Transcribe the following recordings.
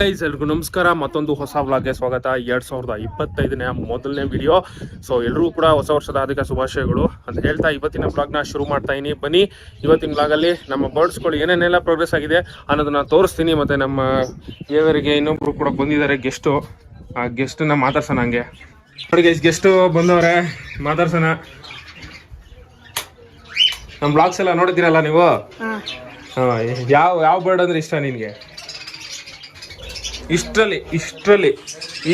Guys ಎಲ್ರಿಗೂ ನಮಸ್ಕಾರ. ಮತ್ತೊಂದು ಹೊಸ ವ್ಲಾಗ್ಗೆ ಸ್ವಾಗತ. ಎರಡ್ ಸಾವಿರದ ಇಪ್ಪತ್ತೈದನೇ ಮೊದಲನೇ ವಿಡಿಯೋ ಸೊ ಎಲ್ಲರೂ ಕೂಡ ಹೊಸ ವರ್ಷದ ಅಧಿಕ ಶುಭಾಶಯಗಳು. ಅಂತ ಹೇಳ್ತಾ ಇವತ್ತಿನ ವ್ಲಾಗ್ನ ಶುರು ಮಾಡ್ತಾ ಇದೀನಿ. ಬನ್ನಿ ಇವತ್ತಿನ ವ್ಲಾಗಲ್ಲಿ ನಮ್ಮ ಬರ್ಡ್ಸ್ಗಳು ಏನೇನೆಲ್ಲ ಪ್ರೋಗ್ರೆಸ್ ಆಗಿದೆ ಅನ್ನೋದನ್ನ ತೋರಿಸ್ತೀನಿ. ಮತ್ತೆ ನಮ್ಮ ಏವರಿಗೆ ಇನ್ನೊಬ್ರು ಕೂಡ ಬಂದಿದ್ದಾರೆ ಗೆಸ್ಟು ಆ ಗೆಸ್ಟನ್ನ ಮಾತಾಡ್ಸೋಣ ಹಂಗೆ. ನೋಡಿ ಗೈಸ್ ಗೆಸ್ಟು ಬಂದವ್ರೆ. ಮಾತಾಡ್ಸೋಣ. ನಮ್ಮ ಬ್ಲಾಗ್ಸ್ ಎಲ್ಲ ನೋಡಿದ್ದೀರಲ್ಲ ನೀವು? ಹಾ, ಯಾವ ಯಾವ ಬರ್ಡ್ ಅಂದ್ರೆ ಇಷ್ಟ ನಿನಗೆ? ಇಷ್ಟರಲ್ಲಿ ಇಷ್ಟರಲ್ಲಿ.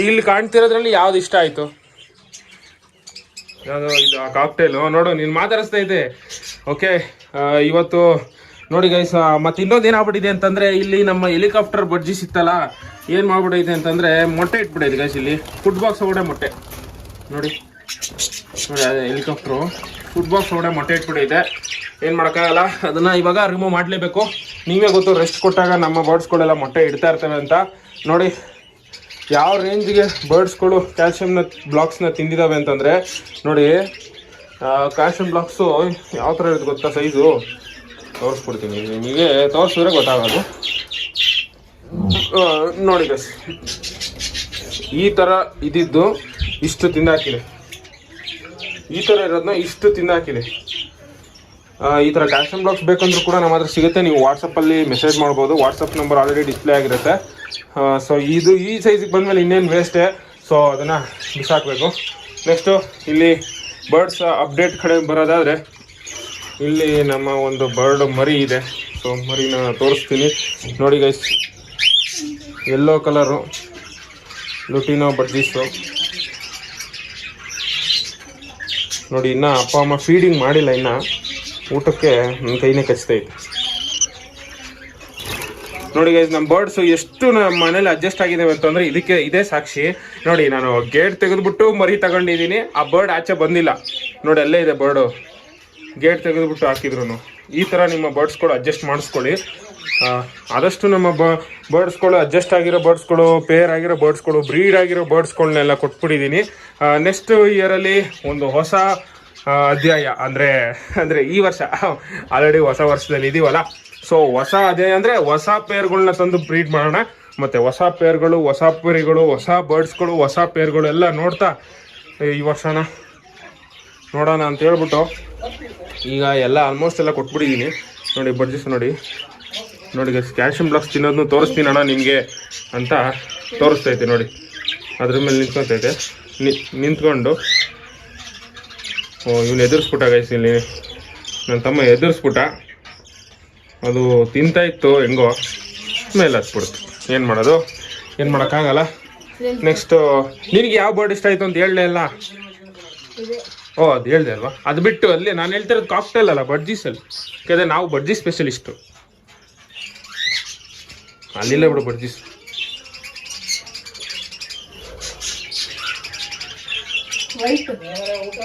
ಇಲ್ಲಿ ಕಾಣ್ತಿರೋದ್ರಲ್ಲಿ ಯಾವ್ದು ಇಷ್ಟ ಆಯ್ತು? ಯಾವುದು ಇದು ಆ ಕಾಕ್ಟೇಲು ನೋಡು, ನೀನು ಮಾತಾಡಿಸ್ತಾ ಇದ್ದೆ. ಓಕೆ ಇವತ್ತು ನೋಡಿ ಗೈಸ್ ಮತ್ತೆ ಇನ್ನೊಂದು ಏನಾಗ್ಬಿಟ್ಟಿದೆ ಅಂತಂದ್ರೆ ಇಲ್ಲಿ ನಮ್ಮ ಹೆಲಿಕಾಪ್ಟರ್ ಬಡ್ಜಿ ಸಿಕ್ತಲ್ಲ, ಏನು ಮಾಡ್ಬಿಟ್ಟೈತೆ ಅಂತಂದ್ರೆ ಮೊಟ್ಟೆ ಇಟ್ಬಿಟ್ಟೈತೆ ಗೈಸ್ ಇಲ್ಲಿ. ಫುಡ್ ಬಾಕ್ಸ್ ಒಡೆ ಮೊಟ್ಟೆ. ನೋಡಿ. ನೋಡಿ, ಅದೇ ಹೆಲಿಕಾಪ್ಟ್ರು. ಫುಡ್ ಬಾಕ್ಸ್ ಒಡೆ ಮೊಟ್ಟೆ ಇಟ್ಬಿಟ್ಟೈತೆ. ಏನು ಮಾಡೋಕ್ಕಾಗಲ್ಲ? ಅದನ್ನ ಇವಾಗ ರಿಮೂವ್ ಮಾಡಲೇಬೇಕು. ನೀವೇ ಗೊತ್ತು ರೆಸ್ಟ್ ಕೊಟ್ಟಾಗ ನಮ್ಮ ಬರ್ಡ್ಸ್ಗಳೆಲ್ಲ ಮೊಟ್ಟೆ ಇಡ್ತಾ ಇರ್ತವೆ ಅಂತ. ನೋಡಿ, ಯಾವ ರೇಂಜ್ಗೆ ಬರ್ಡ್ಸ್ಗಳು ಕ್ಯಾಲ್ಶಿಯಮ್ನ ಬ್ಲಾಕ್ಸ್ನ ತಿಂದಿದ್ದಾವೆ ಅಂತಂದರೆ, ನೋಡಿ ಕ್ಯಾಲ್ಶಿಯಂ ಬ್ಲಾಕ್ಸು ಯಾವ ಥರ ಇರುತ್ತೆ ಗೊತ್ತಾ ಸೈಜು ತೋರಿಸ್ಕೊಡ್ತೀನಿ. ನಿಮಗೆ ತೋರಿಸಿದ್ರೆ ಗೊತ್ತಾಗೋದು. ನೋಡಿ ಬಸ್ ಈ ಥರ ಇದ್ದಿದ್ದು ಇಷ್ಟು ತಿಂದಾಕಿದೆ. ಈ ಥರ ಇರೋದನ್ನ ಇಷ್ಟು ತಿಂದಾಕಿದೆ. ಈ ಥರ ಕ್ಯಾಲ್ಶಿಯಂ ಬ್ಲಾಕ್ಸ್ ಬೇಕಂದ್ರೂ ಕೂಡ ನಮ್ಮ ಹತ್ರ ಸಿಗುತ್ತೆ. ನೀವು ವಾಟ್ಸಪ್ಪಲ್ಲಿ ಮೆಸೇಜ್ ಮಾಡ್ಬೋದು. ವಾಟ್ಸಪ್ ನಂಬರ್ ಆಲ್ರೆಡಿ ಡಿಸ್ಪ್ಲೇ ಆಗಿರುತ್ತೆ. ಸೊ ಇದು ಈ ಸೈಜಿಗೆ ಬಂದಮೇಲೆ ಇನ್ನೇನು ವೇಸ್ಟೇ ಸೊ ಅದನ್ನು ಬಿಸಾಕಬೇಕು ನೆಕ್ಸ್ಟು ಇಲ್ಲಿ ಬರ್ಡ್ಸ್ ಅಪ್ಡೇಟ್ ಕಡೆ ಬರೋದಾದರೆ, ಇಲ್ಲಿ ನಮ್ಮ ಒಂದು ಬರ್ಡ್ ಮರಿ ಇದೆ. ಸೊ ಮರಿನ ತೋರಿಸ್ತೀನಿ. ನೋಡಿ guys yellow colour lutino budgies ನೋಡಿ ಇನ್ನೂ ಅಪ್ಪ ಅಮ್ಮ ಫೀಡಿಂಗ್ ಮಾಡಿಲ್ಲ ಇನ್ನ. ಊಟಕ್ಕೆ ನನ್ನ ಕೈನೇ ಕಚ್ತೈತೆ ನೋಡಿ ಗೈಸ್ ನಮ್ಮ ಬರ್ಡ್ಸ್ ಎಷ್ಟು ನಮ್ಮ ಮನೇಲಿ ಅಡ್ಜಸ್ಟ್ ಆಗಿದ್ದಾವೆ ಅಂತಂದ್ರೆ ಇದಕ್ಕೆ ಇದೇ ಸಾಕ್ಷಿ. ನೋಡಿ, ನಾನು ಗೇಟ್ ತೆಗೆದ್ಬಿಟ್ಟು ಮರಿ ತಗೊಂಡಿದ್ದೀನಿ. ಆ ಬರ್ಡ್ ಆಚೆ ಬಂದಿಲ್ಲ. ನೋಡಿ, ಅಲ್ಲೇ ಇದೆ ಬರ್ಡು ಗೇಟ್ ತೆಗೆದುಬಿಟ್ಟು ಹಾಕಿದ್ರು ಈ ಥರ ನಿಮ್ಮ ಬರ್ಡ್ಸ್ಗಳು ಅಡ್ಜಸ್ಟ್ ಮಾಡಿಸ್ಕೊಳ್ಳಿ. ಆದಷ್ಟು ನಮ್ಮ ಬ ಬರ್ಡ್ಸ್ಗಳು ಅಡ್ಜಸ್ಟ್ ಆಗಿರೋ ಬರ್ಡ್ಸ್ಗಳು ಪೇರ್ ಆಗಿರೋ ಬರ್ಡ್ಸ್ಗಳು ಬ್ರೀಡ್ ಆಗಿರೋ ಬರ್ಡ್ಸ್ಗಳನ್ನೆಲ್ಲ ಕೊಟ್ಬಿಟ್ಟಿದ್ದೀನಿ. ನೆಕ್ಸ್ಟ್ ಇಯರಲ್ಲಿ ಒಂದು ಹೊಸ ಅಧ್ಯಾಯ ಅಂದರೆ ಅಂದರೆ ಈ ವರ್ಷ. ಆಲ್ರೆಡಿ ಹೊಸ ವರ್ಷದಲ್ಲಿ ಇದೀವಲ್ಲ. ಸೊ ಹೊಸ ಅಧ್ಯಾಯ ಅಂದರೆ ಹೊಸ ಪೇರ್ಗಳನ್ನ ತಂದು ಬ್ರೀಡ್ ಮಾಡೋಣ. ಮತ್ತು ಹೊಸ ಪೇರ್ಗಳು ಹೊಸ ಪೇರಿಗಳು, ಹೊಸ ಬರ್ಡ್ಸ್ಗಳು ಹೊಸ ಪೇರ್ಗಳು ಎಲ್ಲ ನೋಡ್ತಾ ಈ ವರ್ಷನ ನೋಡೋಣ ಅಂತ ಹೇಳ್ಬಿಟ್ಟು ಈಗ ಎಲ್ಲ ಆಲ್ಮೋಸ್ಟ್ ಎಲ್ಲ ಕೊಟ್ಬಿಟ್ಟಿದ್ದೀನಿ. ನೋಡಿ ಬರ್ಜಿಸ್ ನೋಡಿ. ನೋಡಿ ಕ್ಯಾಲ್ಶಿಯಂ ಬ್ಲಾಕ್ಸ್ ತಿನ್ನೋದನ್ನು ತೋರಿಸ್ತೀನಿ ಅಣ್ಣ ನಿಮಗೆ ಅಂತ ತೋರಿಸ್ತೈತೆ ನೋಡಿ. ಅದ್ರ ಮೇಲೆ ನಿಂತ್ಕೊತೈತೆ ನಿಂತ್ಕೊಂಡು. ಇವನು ಎದುರಿಸ್ಬಿಟ್ಟ ಗೈಸ್ ಇಲ್ಲಿ. ನನ್ನ ತಮ್ಮ ಎದುರಿಸ್ಬಿಟ್ಟ. ಅದು ತಿಂತಾ ಇತ್ತು, ಹೆಂಗೋ. ಮೇಲೆ ಹತ್ಬಿಡ್ತು ಏನು ಮಾಡೋದು? ಏನು ಮಾಡೋಕ್ಕಾಗಲ್ಲ? ನೆಕ್ಸ್ಟು ನಿನಗೆ ಯಾವ ಬರ್ಡ್ ಇಷ್ಟ ಆಯಿತು ಅಂತ ಹೇಳಲೇ ಇಲ್ಲ? ಓ, ಅದು ಹೇಳ್ದೆ ಅಲ್ವಾ? ಅದು ಬಿಟ್ಟು ಅಲ್ಲಿ ನಾನು ಹೇಳ್ತಿರೋದು ಕಾಕ್ಟೇಲ್ ಅಲ್ಲ ಬಡ್ಜೀಸಲ್ಲಿ ಯಾಕಂದರೆ ನಾವು ಬಡ್ಜಿ ಸ್ಪೆಷಲಿಸ್ಟು ಅಲ್ಲಿಲ್ಲ ಬಿಡು ಬಡ್ಜೀಸ್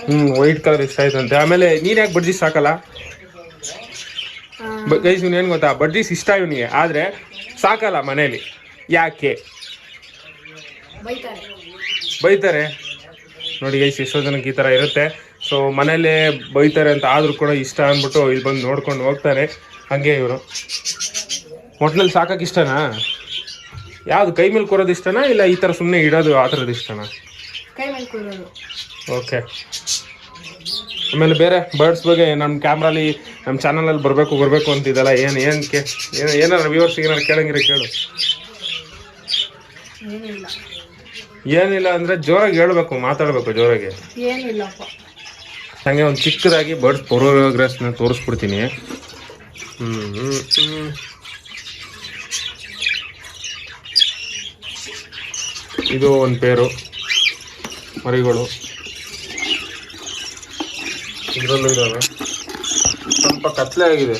ಹ್ಞೂ ವೈಟ್ ಕಲರ್ ಇಷ್ಟ ಆಯ್ತಂತೆ ಆಮೇಲೆ ನೀನು ಯಾಕೆ ಬಡ್ಜಿ ಸಾಕಲ್ಲ? ಗೈಸ್ ಇವ್ನು ಏನು ಗೊತ್ತಾ? ಬಡ್ಜೀಸ್ ಇಷ್ಟ ಇವನಿಗೆ. ಆದರೆ ಸಾಕಲ್ಲ ಮನೇಲಿ. ಯಾಕೆ? ಬೈತಾರೆ. ನೋಡಿ ಗೈಸ್ ಎಷ್ಟೋ ಜನಕ್ಕೆ ಈ ಥರ ಇರುತ್ತೆ. ಸೊ ಮನೇಲೆ ಬೈತಾರೆ ಅಂತ ಆದರೂ ಕೂಡ ಇಷ್ಟ ಅಂದ್ಬಿಟ್ಟು ಇಲ್ಲಿ ಬಂದು ನೋಡ್ಕೊಂಡು ಹೋಗ್ತಾರೆ. ಹಾಗೆ ಇವರು. ಹೋಟ್ಲಲ್ಲಿ ಸಾಕಕ್ಕೆ ಇಷ್ಟನಾ? ಯಾವುದು ಕೈ ಮೇಲೆ ಕೊರೋದು ಇಷ್ಟನಾ ಇಲ್ಲ ಈ ಥರ ಸುಮ್ಮನೆ ಇಡೋದು ಆ ಥರದ್ದು ಇಷ್ಟನಾ? ಕೈ ಮೇಲೆ ಕೂರೋದು. ಓಕೆ ಆಮೇಲೆ ಬೇರೆ ಬರ್ಡ್ಸ್ ಬಗ್ಗೆ ನಮ್ಮ ಕ್ಯಾಮ್ರಲ್ಲಿ ನಮ್ಮ ಚಾನಲಲ್ಲಿ ಬರಬೇಕು ಬರಬೇಕು ಅಂತಿದ್ದಲ್ಲ ಏನು ಏನಕ್ಕೆ ಏನು ಏನಾರು ವ್ಯೂವರ್ಸಿಗೆ ಏನಾರು ಕೇಳಂಗಿರ ಕೇಳು. ಏನಿಲ್ಲ. ಅಂದರೆ ಜೋರಾಗಿ ಹೇಳ್ಬೇಕು ಮಾತಾಡಬೇಕು ಜೋರಾಗಿ. ಹಂಗೆ ಒಂದು ಚಿಕ್ಕದಾಗಿ ಬರ್ಡ್ಸ್ ಪ್ರೋಗ್ರೆಸ್ನ ತೋರಿಸ್ಬಿಡ್ತೀನಿ. ಹ್ಞೂ. ಇದು ಒಂದು ಪೇರು ಮರಿಗಳು. ಇದರಲ್ಲೂ ಇದ್ದಾವೆ ಸ್ವಲ್ಪ ಕತ್ಲೆ ಆಗಿದೆ.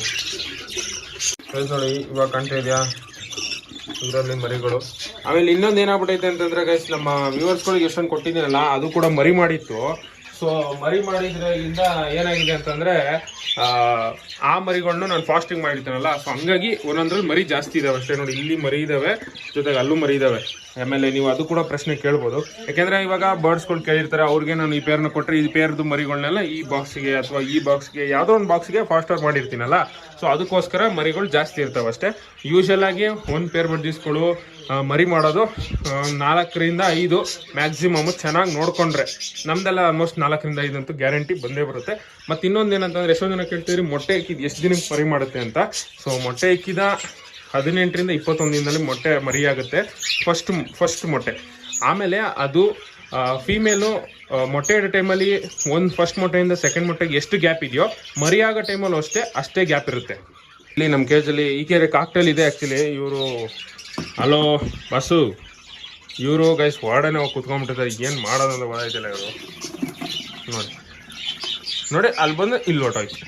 ನೋಡಿ, ಇವಾಗ ಕಾಣ್ತಾ ಇದೆಯಾ? ಇದರಲ್ಲಿ ಮರಿಗಳು. ಆಮೇಲೆ ಇನ್ನೊಂದು ಏನಾಗ್ಬಿಟ್ಟೈತೆ ಅಂತಂದ್ರೆ ಗೈಸ್ ನಮ್ಮ ವ್ಯೂವರ್ಸ್ಗಳಿಗೆ ಎಷ್ಟೊಂದು ಕೊಟ್ಟಿದ್ದೀನಲ್ಲ, ಅದು ಕೂಡ ಮರಿ ಮಾಡಿತ್ತು. ಸೊ ಮರಿ ಮಾಡಿದ್ರಿಂದ ಏನಾಗಿದೆ ಅಂತಂದ್ರೆ ಆ, ಮರಿಗಳನ್ನು ನಾನು ಫಾಸ್ಟಿಂಗ್ ಮಾಡಿರ್ತೀನಲ್ಲ ಸೊ ಹಂಗಾಗಿ ಒಂದೊಂದ್ರಲ್ಲಿ ಮರಿ ಜಾಸ್ತಿ ಇದಾವೆ ಅಷ್ಟೇ. ನೋಡಿ ಇಲ್ಲಿ ಮರಿ ಇದಾವೆ ಜೊತೆಗೆ ಅಲ್ಲೂ ಮರಿ ಇದಾವೆ. ಆಮೇಲೆ ನೀವು ಅದು ಕೂಡ ಪ್ರಶ್ನೆ ಕೇಳ್ಬೋದು. ಯಾಕೆಂದ್ರೆ ಇವಾಗ ಬರ್ಡ್ಸ್ಗಳು ಕೇಳಿರ್ತಾರೆ ಅವ್ರಿಗೆ ನಾನು ಈ ಪೇರ್ನ ಕೊಟ್ಟರೆ ಈ ಪೇರ್ದು ಮರಿಗಳನ್ನೆಲ್ಲ ಈ ಬಾಕ್ಸ್ಗೆ ಅಥವಾ ಈ ಬಾಕ್ಸ್ಗೆ ಯಾವುದೋ ಒಂದು ಬಾಕ್ಸ್ಗೆ ಫಾಸ್ಟರ್ ಮಾಡಿರ್ತೀನಲ್ಲ. ಸೊ ಅದಕ್ಕೋಸ್ಕರ ಮರಿಗಳು ಜಾಸ್ತಿ ಇರ್ತಾವೆ ಅಷ್ಟೇ. ಯೂಶಲ್ ಆಗಿ ಒಂದು ಪೇರ್ ಬಡ್ಜಿಸ್ಗಳು ಮರಿ ಮಾಡೋದು ನಾಲ್ಕರಿಂದ ಐದು ಮ್ಯಾಕ್ಸಿಮಮ್ ಚೆನ್ನಾಗಿ ನೋಡ್ಕೊಂಡ್ರೆ. ನಮ್ದೆಲ್ಲ ಆಲ್ಮೋಸ್ಟ್ ನಾಲ್ಕರಿಂದ ಐದು ಅಂತೂ ಗ್ಯಾರಂಟಿ ಬಂದೇ ಬರುತ್ತೆ. ಮತ್ತು ಇನ್ನೊಂದು ಏನಂತಂದ್ರೆ ಎಷ್ಟೋ ಜನ ಕೇಳ್ತೀರಿ ಮೊಟ್ಟೆ ಇಕ್ಕಿದ ಎಷ್ಟು ದಿನಕ್ಕೆ ಮರಿ ಮಾಡುತ್ತೆ ಅಂತ. ಸೊ ಮೊಟ್ಟೆ ಇಕ್ಕಿದ ಹದಿನೆಂಟರಿಂದ ಇಪ್ಪತ್ತೊಂದು ದಿನದಲ್ಲಿ ಮೊಟ್ಟೆ ಮರಿಯಾಗುತ್ತೆ. ಫಸ್ಟ್ ಫಸ್ಟ್ ಮೊಟ್ಟೆ. ಆಮೇಲೆ ಅದು ಫೀಮೇಲು ಮೊಟ್ಟೆ ಇಡೋ ಟೈಮಲ್ಲಿ ಒಂದು ಫಸ್ಟ್ ಮೊಟ್ಟೆಯಿಂದ ಸೆಕೆಂಡ್ ಮೊಟ್ಟೆಗೆ ಎಷ್ಟು ಗ್ಯಾಪ್ ಇದೆಯೋ, ಮರಿಯಾಗೋ ಟೈಮಲ್ಲೂ ಅಷ್ಟೇ ಅಷ್ಟೇ ಗ್ಯಾಪ್ ಇರುತ್ತೆ. ಇಲ್ಲಿ ನಮ್ಮ ಕೇಜಲ್ಲಿ ಈ ಕೆರೆ ಕಾಕ್ಟೇಲ್ ಇದೆ ಆ್ಯಕ್ಚುಲಿ ಇವರು ಹಲೋ ಬಸ್ಸು ಇವರು ಗೈಸ್ ಹೊರಡನೆ ಹೋಗಿ ಕುತ್ಕೊಂಡ್ಬಿಟ್ಟಿದ್ದಾರೆ. ಏನು ಮಾಡೋದಂತ ಗೊತ್ತಾಯ್ತಿಲ್ಲ ಇವರು. ನೋಡಿ. ನೋಡಿ, ಅಲ್ಲಿ ಬಂದು ಇಲ್ಲಿ ಹೊಟ್ಟೋಯ್ತು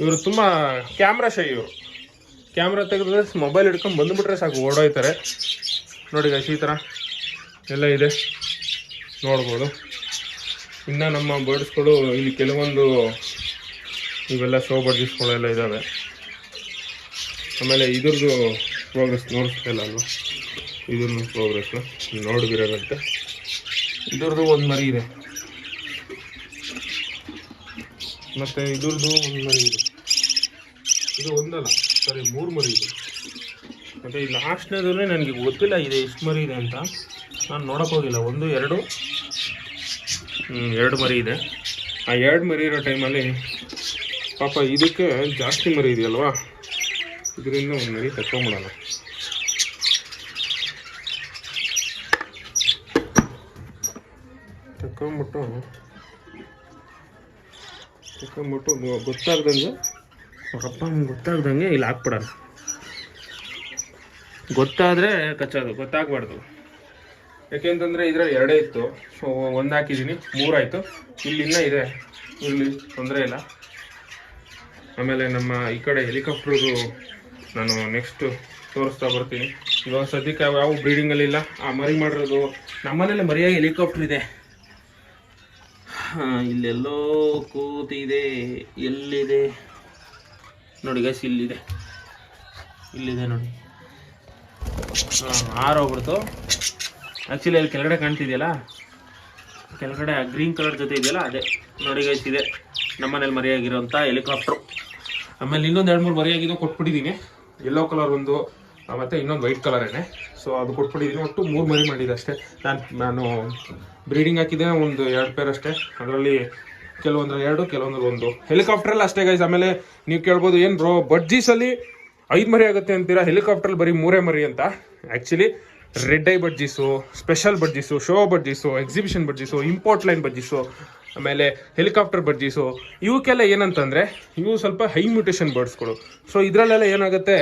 ಇವರು ತುಂಬ ಕ್ಯಾಮ್ರಾ ಶೈ ಇವರು. ಕ್ಯಾಮ್ರಾ ತೆಗೆದ್ರೆ ಮೊಬೈಲ್ ಹಿಡ್ಕೊಂಡು ಬಂದುಬಿಟ್ರೆ ಸಾಕು, ಓಡೋಯ್ತಾರೆ. ನೋಡಿ ಗೈಸ್ ಈ ಥರ ಎಲ್ಲ ಇದೆ. ನೋಡ್ಬೋದು. ಇನ್ನು ನಮ್ಮ ಬರ್ಡ್ಸ್ಗಳು ಇಲ್ಲಿ ಕೆಲವೊಂದು ಇವೆಲ್ಲ ಶೋ ಬರ್ಡ್ಸ್ಗಳೆಲ್ಲ ಇದ್ದಾವೆ ಆಮೇಲೆ ಇದ್ರದ್ದು ಪ್ರೋಗ್ರೆಸ್ ನೋಡಿಸ್ತಿಲ್ಲ ಅಲ್ವಾ? ಇದನ್ನು ಪ್ರೋಗ್ರೆಸ್ನ ನೋಡಿದಿರಂತೆ ಇದ್ರದ್ದು ಒಂದು ಮರಿ ಇದೆ. ಮತ್ತು ಇದ್ರದ್ದು ಒಂದು ಮರಿ ಇದೆ. ಇದು ಒಂದಲ್ಲ ಸರಿ ಮೂರು ಮರಿ ಇದೆ. ಮತ್ತು ಈ ಲಾಸ್ಟ್ನೇದ್ರೆ ನನಗೆ ಗೊತ್ತಿಲ್ಲ ಇದೆ ಎಷ್ಟು ಮರಿ ಇದೆ ಅಂತ. ನಾನು ನೋಡೋಕ್ಕೋಗಿಲ್ಲ ಒಂದು ಎರಡು ಎರಡು ಮರಿ ಇದೆ. ಆ ಎರಡು ಮರಿ ಇರೋ ಟೈಮಲ್ಲಿ ಪಾಪ ಇದಕ್ಕೆ ಜಾಸ್ತಿ ಮರಿ ಇದೆಯಲ್ವಾ? ಇದರಿಂದ ಒಂದು ಮರಿ ತಗೊಂಬಿಡೋಣ ತಗೊಂಬಿಟ್ಟು ತಕ್ಕೊಂಬಿಟ್ಟು ಗೊ- ಗೊತ್ತಾಗ್ದಂಗೆ ಅಪ್ಪ ಗೊತ್ತಾಗ್ದಂಗೆ ಇಲ್ಲಿ ಹಾಕ್ಬಿಡೋಣ. ಗೊತ್ತಾದರೆ ಕಚ್ಚೋದು ಗೊತ್ತಾಗಬಾರ್ದು. ಯಾಕೆಂತಂದರೆ ಇದರಲ್ಲಿ ಎರಡೇ ಇತ್ತು. ಸೊ ಒಂದು ಹಾಕಿದ್ದೀನಿ ಮೂರಾಯಿತು ಇಲ್ಲಿ ಇನ್ನೂ ಇದೆ. ಇಲ್ಲಿ ತೊಂದರೆ ಇಲ್ಲ. ಆಮೇಲೆ ನಮ್ಮ ಈ ಕಡೆ ಹೆಲಿಕಾಪ್ಟ್ರದು ನಾನು ನೆಕ್ಸ್ಟ್ ತೋರಿಸ್ತಾ ಬರ್ತೀನಿ. ಇವಾಗ ಸದ್ಯಕ್ಕೆ ಯಾವ ಯಾವ ಬ್ರೀಡಿಂಗಲ್ಲಿ ಇಲ್ಲ. ಆ ಮರಿ ಮಾಡಿರೋದು ನಮ್ಮನೇಲಿ ಮರಿಯಾಗಿ ಹೆಲಿಕಾಪ್ಟ್ರ್ ಇದೆ. ಇಲ್ಲೆಲ್ಲೋ ಕೂತಿದೆ, ಎಲ್ಲಿದೆ? ನೋಡಿ ಗೈಸ್ ಇಲ್ಲಿದೆ. ಇಲ್ಲಿದೆ ನೋಡಿ. ಆರೋಗ್ಬಿಡ್ತು ಆ್ಯಕ್ಚುಲಿ ಅಲ್ಲಿ ಕೆಳಗಡೆ ಕಾಣ್ತಿದೆಯಲ್ಲ? ಕೆಳಗಡೆ ಗ್ರೀನ್ ಕಲರ್ ಜೊತೆ ಇದೆಯಲ್ಲ, ಅದೇ. ನೋಡಿ ಗೈಸ್ ಇದೆ. ನಮ್ಮನೇಲಿ ಮರಿಯಾಗಿರೋಂಥ ಹೆಲಿಕಾಪ್ಟ್ರು ಆಮೇಲೆ ಇನ್ನೊಂದು ಎರಡು ಮೂರು ಮರಿಯಾಗಿದ್ದು ಕೊಟ್ಬಿಟ್ಟಿದ್ದೀನಿ ಯೆಲ್ಲೋ ಕಲರ್ ಒಂದು ಮತ್ತೆ ಇನ್ನೊಂದು ವೈಟ್ ಕಲರೇನೆ ಸೊ ಅದು ಕೊಟ್ಬಿಟ್ಟಿದ್ದೀನಿ. ಒಟ್ಟು ಮೂರು ಮರಿ ಮಾಡಿದೆ ಅಷ್ಟೇ. ನಾನು ನಾನು ಬ್ರೀಡಿಂಗ್ ಹಾಕಿದ್ದೆ ಒಂದು ಎರಡು ಪೇರ್ ಅಷ್ಟೇ. ಅದರಲ್ಲಿ ಕೆಲವೊಂದ್ರಲ್ಲಿ ಎರಡು, ಕೆಲವೊಂದ್ರಲ್ಲಿ ಒಂದು. ಹೆಲಿಕಾಪ್ಟ್ರಲ್ಲಿ ಅಷ್ಟೇ ಗೈಸ್ ಆಮೇಲೆ ನೀವು ಕೇಳ್ಬೋದು ಏನು ಬ್ರೋ ಬಡ್ಜೀಸಲ್ಲಿ ಐದು ಮರಿ ಆಗುತ್ತೆ ಅಂತೀರಾ? ಹೆಲಿಕಾಪ್ಟ್ರಲ್ಲಿ ಬರೀ ಮೂರೇ ಮರಿ ಅಂತ. Actually red eye budgies special budgies show budgies exhibition budgies import line budgies ಆಮೇಲೆ ಹೆಲಿಕಾಪ್ಟರ್ ಬಡ್ಜೀಸು ಇವಕ್ಕೆಲ್ಲ ಏನಂತಂದರೆ, ಇವು ಸ್ವಲ್ಪ ಹೈ ಮ್ಯೂಟೇಷನ್ ಬರ್ಡ್ಸ್ಗಳು ಸೊ ಇದರಲ್ಲೆಲ್ಲ ಏನಾಗುತ್ತೆ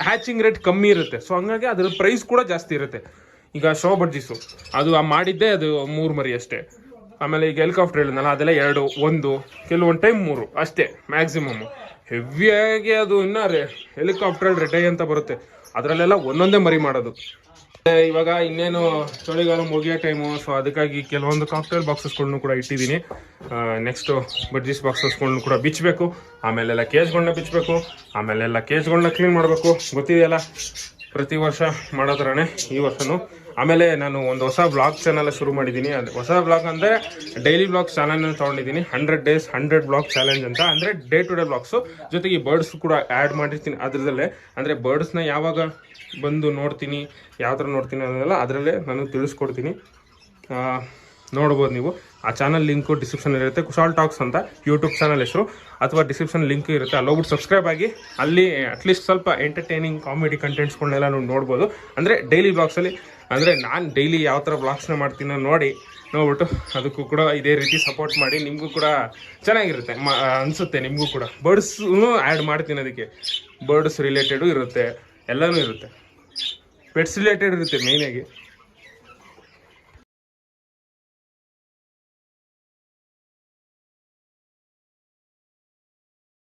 ಹ್ಯಾಚಿಂಗ್ ರೇಟ್ ಕಮ್ಮಿ ಇರುತ್ತೆ. ಸೊ ಹಂಗಾಗಿ ಅದ್ರ ಪ್ರೈಸ್ ಕೂಡ ಜಾಸ್ತಿ ಇರುತ್ತೆ. ಈಗ ಶೋ ಬಡ್ಜಿಸು ಅದು ಆ ಮಾಡಿದ್ದೆ ಅದು ಮೂರು ಮರಿ ಅಷ್ಟೇ. ಆಮೇಲೆ ಈಗ ಹೆಲಿಕಾಪ್ಟರ್ ಹೇಳಿದ್ನಲ್ಲ ಅದೆಲ್ಲ ಎರಡು, ಒಂದು, ಕೆಲವೊಂದು ಟೈಮ್ ಮೂರು, ಅಷ್ಟೇ ಮ್ಯಾಕ್ಸಿಮಮ್ ಹೆವಿಯಾಗಿ ಅದು ಇನ್ನೂ ರೇ ಹೆಲಿಕಾಪ್ಟರ್ ರೆಡ್ ಅಂತ ಬರುತ್ತೆ. ಅದರಲ್ಲೆಲ್ಲ ಒಂದೊಂದೇ ಮರಿ ಮಾಡೋದು. ಇವಾಗ ಇನ್ನೇನು ಚಳಿಗಾಲ ಮುಗಿಯೋ ಟೈಮು ಸೊ ಅದಕ್ಕಾಗಿ ಕೆಲವೊಂದು ಕಾಕ್ಟೇಲ್ ಬಾಕ್ಸಸ್ಗಳನ್ನು ಕೂಡ ಇಟ್ಟಿದ್ದೀನಿ. ನೆಕ್ಸ್ಟು ಬಡ್ಜಿಸ್ ಬಾಕ್ಸಸ್ಗಳನ್ನು ಕೂಡ ಬಿಚ್ಚಬೇಕು ಆಮೇಲೆಲ್ಲ ಕೇಜ್ಗಳನ್ನ ಬಿಚ್ಚಬೇಕು ಆಮೇಲೆಲ್ಲ ಕೇಜ್ಗಳನ್ನ ಕ್ಲೀನ್ ಮಾಡಬೇಕು. ಗೊತ್ತಿದೆಯಲ್ಲ? ಪ್ರತಿ ವರ್ಷ ಮಾಡೋ ಥರನೇ ಈ ವರ್ಷನೂ. ಆಮೇಲೆ ನಾನು ಒಂದು ಹೊಸ ಬ್ಲಾಗ್ ಚಾನಲ್ ಶುರು ಮಾಡಿದ್ದೀನಿ ಅದು ಹೊಸ ಬ್ಲಾಗ್ ಅಂದರೆ ಡೈಲಿ ಬ್ಲಾಗ್ ಚಾನಲ್ನ ತೊಗೊಂಡಿದ್ದೀನಿ hundred days hundred blog challenge ಅಂತ. ಅಂದರೆ ಡೇ ಟು ಡೇ ಬ್ಲಾಗ್ಸು ಜೊತೆಗೆ ಬರ್ಡ್ಸ್ ಕೂಡ ಆ್ಯಡ್ ಮಾಡಿರ್ತೀನಿ ಅದರಲ್ಲೇ. ಅಂದರೆ ಬರ್ಡ್ಸ್ನ ಯಾವಾಗ ಬಂದು ನೋಡ್ತೀನಿ, ಯಾವ ಥರ ನೋಡ್ತೀನಿ ಅನ್ನೋದೆಲ್ಲ ಅದರಲ್ಲೇ ನಾನು ತಿಳಿಸ್ಕೊಡ್ತೀನಿ. ನೋಡ್ಬೋದು ನೀವು. ಆ ಚಾನಲ್ ಲಿಂಕು ಡಿಸ್ಕ್ರಿಪ್ಷನ್ ಇರುತ್ತೆ. ಕುಶಾಲ್ ಟಾಕ್ಸ್ ಅಂತ ಯೂಟ್ಯೂಬ್ ಚಾನಲ್ ಹೆಸರು. ಅಥವಾ ಡಿಸ್ಕ್ರಿಪ್ಷನ್ ಲಿಂಕ್ ಇರುತ್ತೆ. ಅಲ್ಲಿ ಹೋಗ್ಬಿಟ್ಟು ಸಬ್ಸ್ಕ್ರೈಬ್ ಆಗಿ ಅಲ್ಲಿ ಅಟ್ಲೀಸ್ಟ್ ಸ್ವಲ್ಪ ಎಂಟರ್ಟೈನಿಂಗ್ ಕಾಮಿಡಿ ಕಂಟೆಂಟ್ಸ್ಗಳನ್ನೆಲ್ಲ ನೋಡ್ಬೋದು. ಅಂದರೆ ಡೈಲಿ ಬ್ಲಾಗ್ಸಲ್ಲಿ ಅಂದರೆ ನಾನು ಡೈಲಿ ಯಾವ ಥರ ಬ್ಲಾಗ್ಸ್ನ ಮಾಡ್ತೀನೋ ನೋಡಿ ನೋಡ್ಬಿಟ್ಟು ಅದಕ್ಕೂ ಕೂಡ ಇದೇ ರೀತಿ ಸಪೋರ್ಟ್ ಮಾಡಿ ನಿಮಗೂ ಕೂಡ ಚೆನ್ನಾಗಿರುತ್ತೆ. ಮ ಅನಿಸುತ್ತೆ ನಿಮಗೂ ಕೂಡ. ಬರ್ಡ್ಸೂ ಆ್ಯಡ್ ಮಾಡ್ತೀನಿ ಅದಕ್ಕೆ. ಬರ್ಡ್ಸ್ ರಿಲೇಟೆಡು ಇರುತ್ತೆ, ಎಲ್ಲನೂ ಇರುತ್ತೆ. ಪೆಟ್ಸ್ ರಿಲೇಟೆಡ್ ಇರುತ್ತೆ ಮೇಯ್ನಾಗಿ